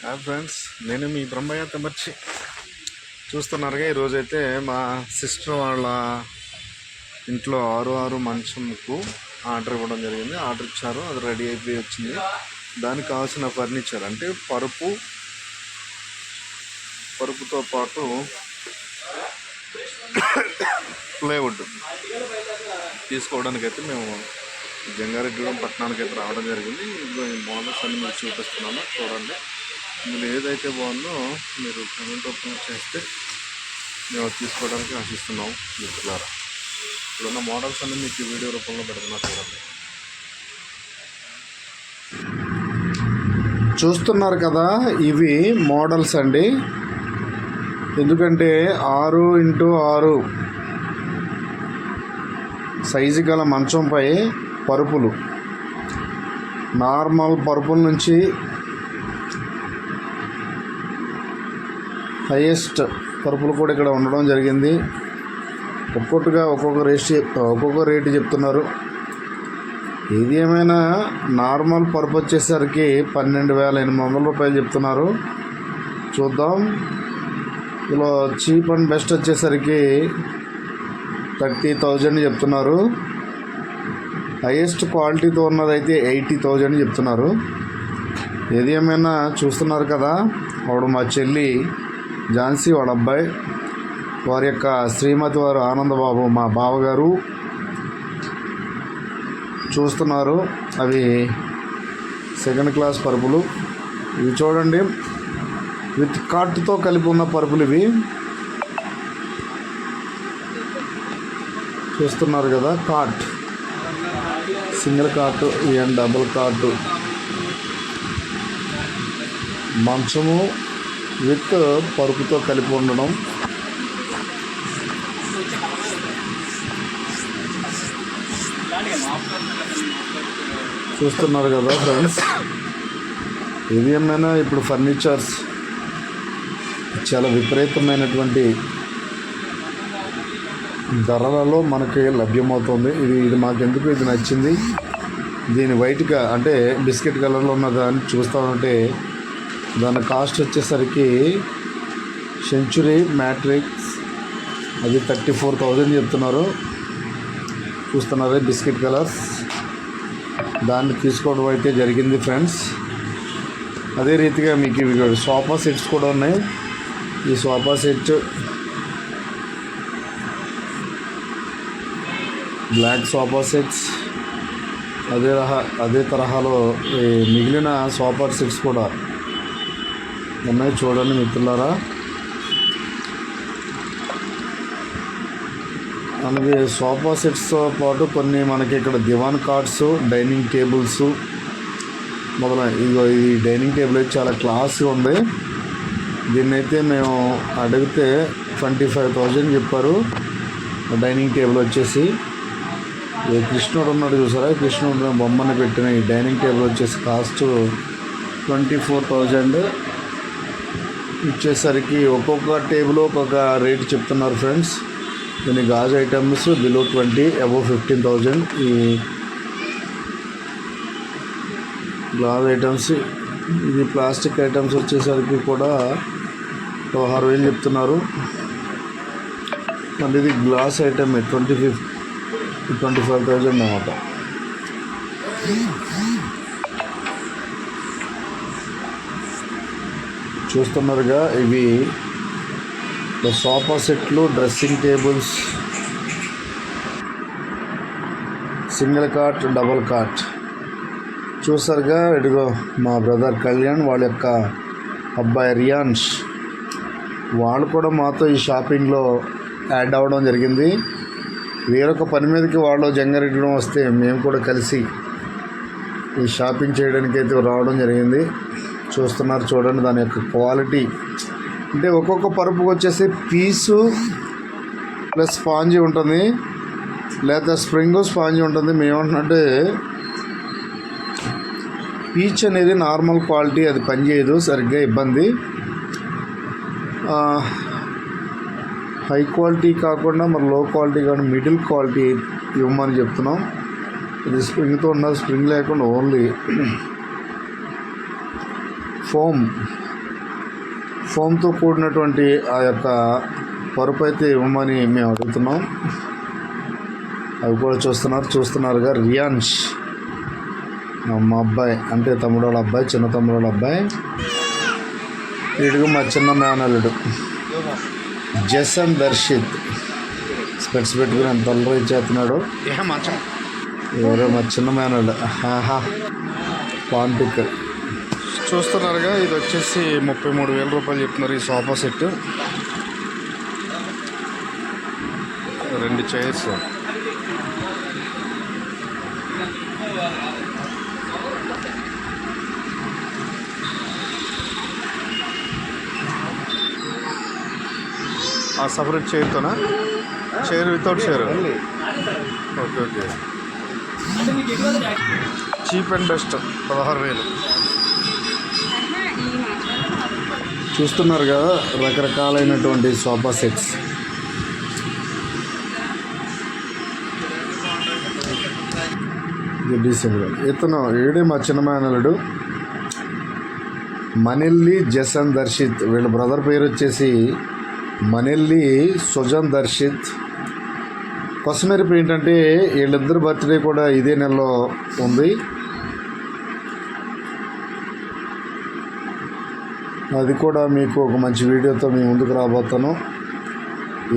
Hi friends నేను మీ బ్రహ్మయ్య తమర్చి చూస్తున్నారుగా ఈరోజైతే మా సిస్టర్ వాళ్ళ ఇంట్లో ఆరు ఆరు మంచంకు ఆర్డర్ ఇవ్వడం జరిగింది. ఆర్డర్ ఇచ్చారు అది రెడీ అయిపోయి వచ్చింది. దానికి కావాల్సిన ఫర్నిచర్ అంటే పరుపు పరుపుతో పాటు ప్లేవుడ్ తీసుకోవడానికి అయితే మేము జంగారెడ్డిగూడెం పట్టణానికి అయితే రావడం జరిగింది. ఇదిగో ఈ మోడల్స్ అన్ని మీకు చూపిస్తున్నాను చూడండి. ఇందులో ఏదైతే బాగుందో మీరు కమెంట్ ఓపెన్ చేస్తే మేము తీసుకోవడానికి ఆశిస్తున్నాం మిత్రులారా. ఇప్పుడున్న మోడల్స్ అన్ని మీకు వీడియో రూపంలో పెడుతున్నా చూడండి. చూస్తున్నారు కదా ఇవి మోడల్స్ అండి. ఎందుకంటే ఆరు ఇంటూ ఆరు సైజు గల మంచంపై పరుపులు. నార్మల్ పరుపుల నుంచి హైయెస్ట్ పరుపులు కూడా ఇక్కడ ఉండడం జరిగింది. ఒక్కొక్కటిగా ఒక్కొక్క రేట్ ఒక్కొక్క రేటు చెప్తున్నారు. ఇది ఏమైనా నార్మల్ పరుపు వచ్చేసరికి పన్నెండు వేల ఎనిమిది వందల రూపాయలు చెప్తున్నారు. చూద్దాం. ఇలా చీప్ అండ్ బెస్ట్ వచ్చేసరికి థర్టీ థౌజండ్ చెప్తున్నారు. హైయెస్ట్ క్వాలిటీతో ఉన్నదైతే ఎయిటీ థౌజండ్ చెప్తున్నారు. ఏది ఏమైనా చూస్తున్నారు కదా? వాడు మా చెల్లి ఝాన్సీ వాళ్ళ అబ్బాయి. వారి యొక్క శ్రీమతి వారు ఆనందబాబు మా బావగారు. చూస్తున్నారు అవి సెకండ్ క్లాస్ పరుపులు. ఇవి చూడండి. విత్ కాట్తో కలిపి ఉన్న పరుపులు ఇవి. చూస్తున్నారు కదా cot single cot and double cot మంచము విత్ పరుపుతో కలిపి ఉండడం. చూస్తున్నారు కదా ఫ్రెండ్స్ ఇది ఏమైనా ఇప్పుడు ఫర్నిచర్స్ చాలా విపరీతమైనటువంటి ధరలలో మనకి లభ్యమవుతుంది. ఇది ఇది మాకెందుకు ఇది నచ్చింది? దీని వైట్గా అంటే బిస్కెట్ కలర్లో ఉన్న దాన్ని చూస్తామంటే దాని కాస్ట్ వచ్చేసరికి సెంచురీ మ్యాట్రిక్స్ అది థర్టీ ఫోర్ థౌజండ్ చెప్తున్నారు. చూస్తున్నారు బిస్కెట్ కలర్స్. దాన్ని తీసుకోవడం అయితే జరిగింది ఫ్రెండ్స్. అదే రీతిగా మీకు ఇవి సోఫా సెట్స్ కూడా ఉన్నాయి. ఈ sofa set black sofa sets అదే రహా అదే తరహాలో మిగిలిన సోఫా సెట్స్ కూడా ఉన్నాయి చూడండి మిత్రులారా. అలాగే సోఫా సెట్స్తో పాటు కొన్ని మనకి ఇక్కడ దివాన్ కార్డ్స్ డైనింగ్ టేబుల్స్ మొదలై ఇదిగో ఈ డైనింగ్ టేబుల్ అయితే చాలా క్లాస్గా ఉంది. దీన్నైతే మేము అడిగితే ట్వంటీ ఫైవ్ థౌజండ్ చెప్పారు. డైనింగ్ టేబుల్ వచ్చేసి ఇది కృష్ణుడు ఉన్నాడు చూసారా? కృష్ణుడు బొమ్మని పెట్టిన ఈ డైనింగ్ టేబుల్ వచ్చేసి కాస్ట్ ట్వంటీ ఫోర్ థౌజండ్. ఇచ్చేసరికి ఒక్కొక్క టేబుల్ ఒక్కొక్క రేట్ చెప్తున్నారు ఫ్రెండ్స్. దీని గాజు items below twenty above fifteen thousand. ఈ గ్లాస్ ఐటమ్స్ ఇది ప్లాస్టిక్ ఐటమ్స్ వచ్చేసరికి కూడా పదహారు వేలు చెప్తున్నారు. మళ్ళీ ఇది గ్లాస్ ఐటమ్ ట్వంటీ ఫిఫ్ ట్వంటీ ఫైవ్ థౌజండ్ అన్నమాట. చూస్తున్నారుగా ఇవి సోఫా సెట్లు dressing tables single cot double cot. చూసారుగా ఇదిగో మా బ్రదర్ కళ్యాణ్ వాళ్ళ యొక్క అబ్బాయి రియాన్స్ వాళ్ళు కూడా మాతో ఈ షాపింగ్లో యాడ్ అవ్వడం జరిగింది. వేరొక పని మీదకి వాళ్ళు జంగారెడ్డిలో వస్తే మేము కూడా కలిసి ఈ షాపింగ్ చేయడానికి అయితే రావడం జరిగింది. చూస్తున్నారు చూడండి దాని యొక్క క్వాలిటీ. అంటే ఒక్కొక్క పరుపుకి వచ్చేసి పీసు ప్లస్ స్పాంజీ ఉంటుంది. లేదా స్ప్రింగ్ స్పాంజీ ఉంటుంది. మేమేమంటున్నట్టే పీచ్ అనేది నార్మల్ క్వాలిటీ అది పనిచేయదు సరిగ్గా ఇబ్బంది. హై క్వాలిటీ కాకుండా మరి లో క్వాలిటీ కాకుండా మిడిల్ క్వాలిటీ ఇవ్వమని చెప్తున్నాం. ఇది స్ప్రింగ్తో ఉన్నది స్ప్రింగ్ లేకుండా ఓన్లీ ఫోమ్ ఫోమ్తో కూడినటువంటి ఆ యొక్క పరుపు అయితే ఇవ్వమని మేము అడుగుతున్నాం. అవి కూడా చూస్తున్నారు. చూస్తున్నారుగా రియాన్ష్ మా అబ్బాయి అంటే తమ్ముడు వాళ్ళ అబ్బాయి చిన్న తమ్ముడు వాళ్ళ అబ్బాయి. వీడికి మా చిన్న మేనల్లుడు జసన్ దర్శిత్. స్పెట్స్ పెట్టుకుని ఎంత అల్లరి చేస్తున్నాడు. ఎవరో మా చిన్న మేనల్లుడు. ఆహా పాన్ పిక్కర్ చూస్తున్నారుగా ఇది వచ్చేసి ముప్పై మూడు వేల రూపాయలు చెప్తున్నారు ఈ సోఫా సెట్. రెండు చైర్స్. ఆ separate చైర్తోనా? Chair without chair. Okay okay. Cheap and best పదహారు వేలు. చూస్తున్నారు కదా రకరకాలైనటువంటి సోఫా సెట్స్. ఇది ఇతను ఏడే మా చిన్న మేనలుడు మనెల్లి జసన్ దర్శిత్. వీళ్ళ బ్రదర్ పేరు వచ్చేసి మనెల్లి సుజన్ దర్శిత్. కొసమెరుపు ఏంటంటే వీళ్ళిద్దరు బర్త్డే కూడా ఇదే నెలలో ఉంది. అది కూడా మీకు ఒక మంచి వీడియోతో మీ ముందుకు రాబోతాను.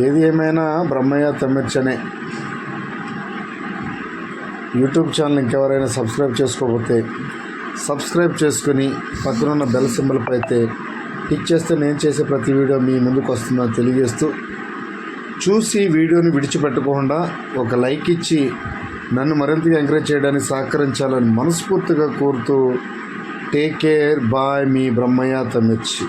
ఏది ఏమైనా బ్రహ్మయ్య తమ్మిర్చనే యూట్యూబ్ ఛానల్ ఇంకెవరైనా సబ్స్క్రైబ్ చేసుకోకపోతే సబ్స్క్రైబ్ చేసుకుని పక్కనున్న బెల్ సింబల్పై అయితే క్లిక్ చేస్తే నేను చేసే ప్రతి వీడియో మీ ముందుకు వస్తుందని తెలియజేస్తూ చూసి వీడియోని విడిచిపెట్టకుండా ఒక లైక్ ఇచ్చి నన్ను మరింతగా ఎంకరేజ్ చేయడానికి సహకరించాలని మనస్ఫూర్తిగా కోరుతూ టేక్ కేర్ బాయ్ మీ బ్రహ్మయ్య తమిర్చి